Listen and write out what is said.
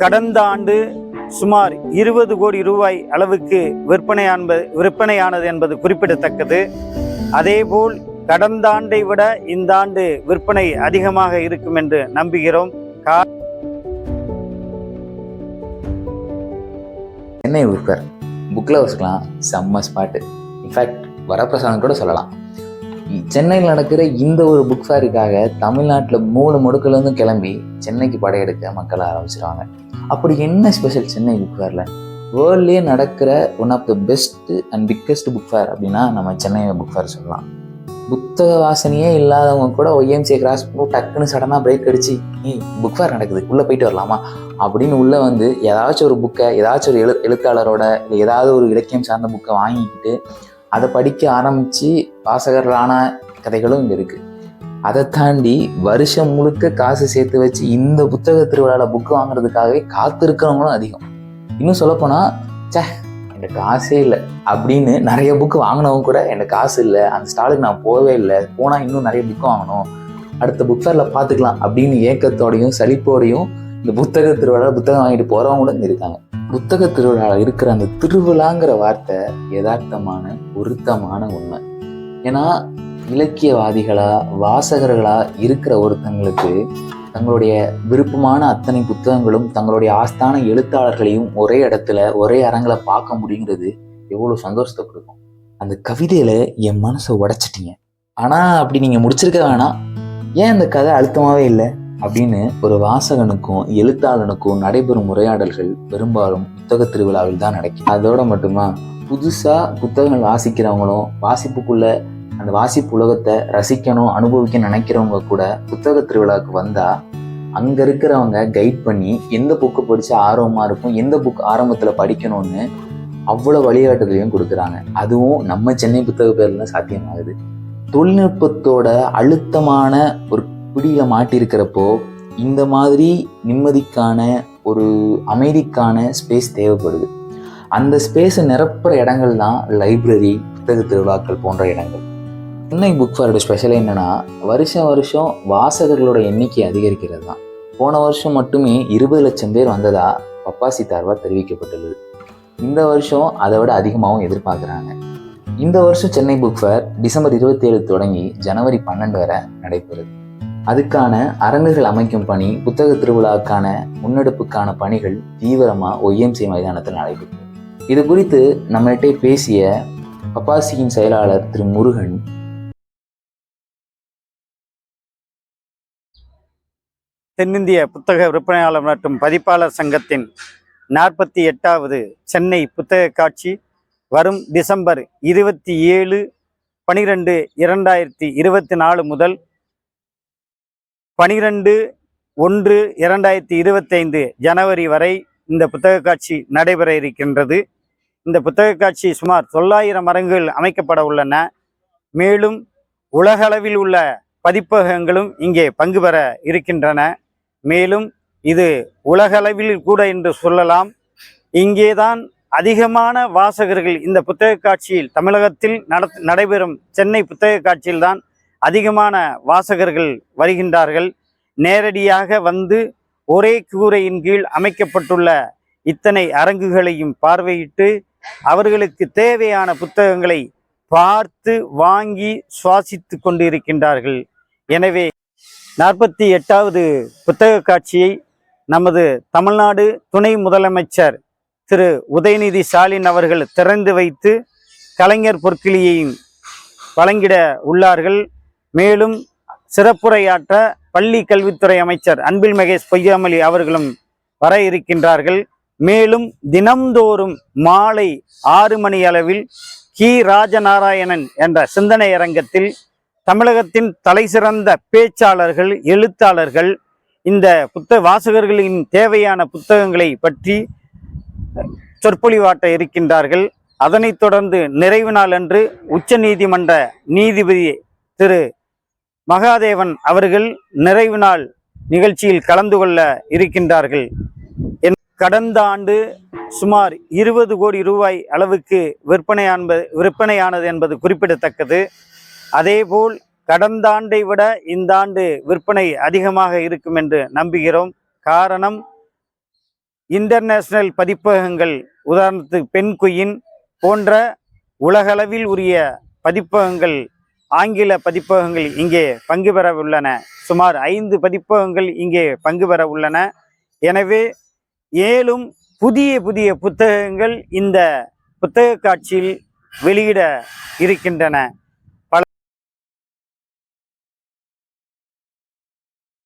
கடந்த ஆண்டு சுமார் இருபது கோடி ரூபாய் அளவுக்கு விற்பனையான்பது விற்பனையானது என்பது குறிப்பிடத்தக்கது. அதேபோல் கடந்த ஆண்டை விட இந்த ஆண்டு விற்பனை அதிகமாக இருக்கும் என்று நம்புகிறோம். சென்னை புக்கர் புக்கில் வச்சுக்கலாம். செம்ம ஸ்பாட்டு இன்ஃபேக்ட் வரப்பிரசாதம் கூட சொல்லலாம். சென்னையில் நடக்கிற இந்த ஒரு புக் ஃபேருக்காக தமிழ்நாட்டில் மூணு முடுக்கிலேருந்து கிளம்பி சென்னைக்கு படையெடுக்க மக்கள் ஆரம்பிச்சிருவாங்க. அப்படி என்ன ஸ்பெஷல் சென்னை புக் ஃபேரில் வேர்ல்ட்லேயே நடக்கிற one of the best and biggest book fair அப்படின்னா நம்ம சென்னை புக் ஃபேர் சொல்லலாம். புத்தக வாசனையே இல்லாதவங்க கூட ஒய்எம்சியை கிராஸ் பண்ணி டக்குன்னு சடனாக பிரேக் அடிச்சு ஏய் புக் ஃபேர் நடக்குது உள்ளே போயிட்டு வரலாமா? அப்படின்னு உள்ளே வந்து ஏதாச்சும் ஒரு புக்கை ஏதாச்சும் ஒரு எழு எழுத்தாளரோட இல்லை ஏதாவது ஒரு இலக்கியம் சார்ந்த புக்கை வாங்கிக்கிட்டு அதை படிக்க ஆரம்பித்து வாசகர்களான கதைகளும் இங்கே இருக்குது அதை தாண்டி வருஷம் முழுக்க காசு சேர்த்து வச்சு இந்த புத்தக திருவிழாவில் புக்கு வாங்குறதுக்காகவே காத்திருக்கிறவங்களும் அதிகம். இன்னும் சொல்லப்போனால் சே என் காசே இல்லை அப்படின்னு நிறைய புக்கு வாங்கினவங்க கூட எனக்கு காசு இல்லை அந்த ஸ்டாலுக்கு நான் போகவே இல்லை போனால் இன்னும் நிறைய புக்கு வாங்கணும். அடுத்த புக் ஃபேரில் பார்த்துக்கலாம் அப்படின்னு ஏக்கத்தோடையும் சலிப்போடையும் இந்த புத்தக திருவிழா புத்தகம் வாங்கிட்டு போகிறவங்களும் இங்கே இருக்காங்க. புத்தக திருவிழாவில் இருக்கிற அந்த திருவிழாங்கிற வார்த்தை யதார்த்தமான பொருத்தமான உண்மை. ஏன்னா இலக்கியவாதிகளா வாசகர்களா இருக்கிற ஒருத்தங்களுக்கு தங்களுடைய விருப்பமான அத்தனை புத்தகங்களும் தங்களுடைய ஆஸ்தான எழுத்தாளர்களையும் ஒரே இடத்துல ஒரே அரங்கில் பார்க்க முடியுங்கிறது எவ்வளோ சந்தோஷத்தை கொடுக்கும். அந்த கவிதையில என் மனசை உடைச்சிட்டீங்க. ஆனா அப்படி நீங்க முடிச்சிருக்க வேணாம். ஏன் அந்த கதை அழுத்தமாவே இல்லை? அப்படின்னு ஒரு வாசகனுக்கும் எழுத்தாளனுக்கும் நடைபெறும் உரையாடல்கள் பெரும்பாலும் புத்தக திருவிழாவில் தான் நடக்கும். அதோட மட்டுமா புதுசா புத்தகங்கள் வாசிக்கிறவங்களும் வாசிப்புக்குள்ள அந்த வாசிப்பு உலகத்தை ரசிக்கணும் அனுபவிக்க நினைக்கிறவங்க கூட புத்தக திருவிழாவுக்கு வந்தா அங்க இருக்கிறவங்க கைட் பண்ணி எந்த புக்கு படிச்சா ஆர்வமா இருக்கும் எந்த புக் ஆரம்பத்துல படிக்கணும்னு அவ்வளோ வழிகாட்டுதலையும் கொடுக்குறாங்க. அதுவும் நம்ம சென்னை புத்தக பேர்ல சாத்தியமாகுது. தொழில்நுட்பத்தோட அழுத்தமான ஒரு பிடியில் மாட்டியிருக்கிறப்போ இந்த மாதிரி நிம்மதிக்கான ஒரு அமைதிக்கான ஸ்பேஸ் தேவைப்படுது. அந்த ஸ்பேஸை நிரப்புற இடங்கள் தான் லைப்ரரி புத்தக திருவிழாக்கள் போன்ற இடங்கள். சென்னை புக் ஃபேரோட ஸ்பெஷல் என்னென்னா வருஷம் வருஷம் வாசகர்களோட எண்ணிக்கை அதிகரிக்கிறது தான். போன வருஷம் மட்டுமே இருபது லட்சம் பேர் வந்ததா பப்பாசி தார்வா தெரிவிக்கப்பட்டுள்ளது. இந்த வருஷம் அதை விட அதிகமாகவும் எதிர்பார்க்குறாங்க. இந்த வருஷம் சென்னை புக் ஃபேர் டிசம்பர் இருபத்தி ஏழு தொடங்கி ஜனவரி பன்னெண்டு வரை நடைபெறுது. அதுக்கான அரங்குகள் அமைக்கும் பணி புத்தக திருவிழாவுக்கான முன்னெடுப்புக்கான பணிகள் தீவிரமாக ஒய்எம்சி மைதானத்தில் நடைபெற்றது இது குறித்து நம்மகிட்ட பேசிய பப்பாசியின் செயலாளர் திரு முருகன் தென்னிந்திய புத்தக விற்பனையாளர் மற்றும் பதிப்பாளர் சங்கத்தின் நாற்பத்தி எட்டாவது சென்னை புத்தக காட்சி வரும் டிசம்பர் இருபத்தி ஏழு பனிரெண்டு இரண்டாயிரத்தி இருபத்தி நாலு முதல் பனிரெண்டு ஒன்று இரண்டாயிரத்தி இருபத்தைந்து ஜனவரி வரை இந்த புத்தக காட்சி நடைபெற இருக்கின்றது. இந்த புத்தக காட்சி சுமார் தொள்ளாயிரம் மரங்கள் அமைக்கப்பட உள்ளன. மேலும் உலகளவில் உள்ள பதிப்பகங்களும் இங்கே பங்கு பெற இருக்கின்றன. மேலும் இது உலகளவில் கூட என்று சொல்லலாம். இங்கேதான் அதிகமான வாசகர்கள் இந்த புத்தக காட்சியில் தமிழகத்தில் நட நடைபெறும். சென்னை புத்தக காட்சியில்தான் அதிகமான வாசகர்கள் வருகின்றார்கள். நேரடியாக வந்து ஒரே கூரையின் கீழ் அமைக்கப்பட்டுள்ள இத்தனை அரங்குகளையும் பார்வையிட்டு அவர்களுக்கு தேவையான புத்தகங்களை பார்த்து வாங்கி சுவாசித்து கொண்டிருக்கின்றார்கள். எனவே நாற்பத்தி எட்டாவது புத்தக காட்சியை நமது தமிழ்நாடு துணை முதலமைச்சர் திரு. உதயநிதி ஸ்டாலின் அவர்கள் திறந்து வைத்து கலைஞர் பொற்கிளியையும் வழங்கிட உள்ளார்கள். மேலும் சிறப்புரையாற்ற பள்ளி கல்வித்துறை அமைச்சர் அன்பில் மகேஷ் பொய்யாமலி அவர்களும் வர இருக்கின்றார்கள். மேலும் தினம்தோறும் மாலை ஆறு மணி அளவில் கி. ராஜநாராயணன் என்ற சிந்தனை அரங்கத்தில் தமிழகத்தின் தலைசிறந்த பேச்சாளர்கள் எழுத்தாளர்கள் இந்த புத்த வாசகர்களின் தேவையான புத்தகங்களை பற்றி சொற்பொழிவாட்ட இருக்கின்றார்கள். அதனைத் தொடர்ந்து நிறைவு நாள் அன்று உச்ச நீதிமன்ற நீதிபதி திரு. மகாதேவன் அவர்கள் நிறைவு நாள் நிகழ்ச்சியில் கலந்து கொள்ள இருக்கின்றார்கள். என் கடந்த ஆண்டு சுமார் இருபது கோடி ரூபாய் அளவுக்கு விற்பனையானது விற்பனையானது என்பது குறிப்பிடத்தக்கது. அதேபோல் கடந்த ஆண்டை விட இந்த ஆண்டு விற்பனை அதிகமாக இருக்கும் என்று நம்புகிறோம். காரணம் இன்டர்நேஷனல் பதிப்பகங்கள் உதாரணத்துக்கு பெண் குயின் போன்ற உலகளவில் உரிய பதிப்பகங்கள் ஆங்கில பதிப்பகங்கள் இங்கே பங்கு பெற உள்ளன. சுமார் ஐந்து பதிப்பகங்கள் இங்கே பங்கு பெற உள்ளன. எனவே ஏழும் புதிய புதிய புத்தகங்கள் இந்த புத்தக காட்சியில் வெளியிட இருக்கின்றன.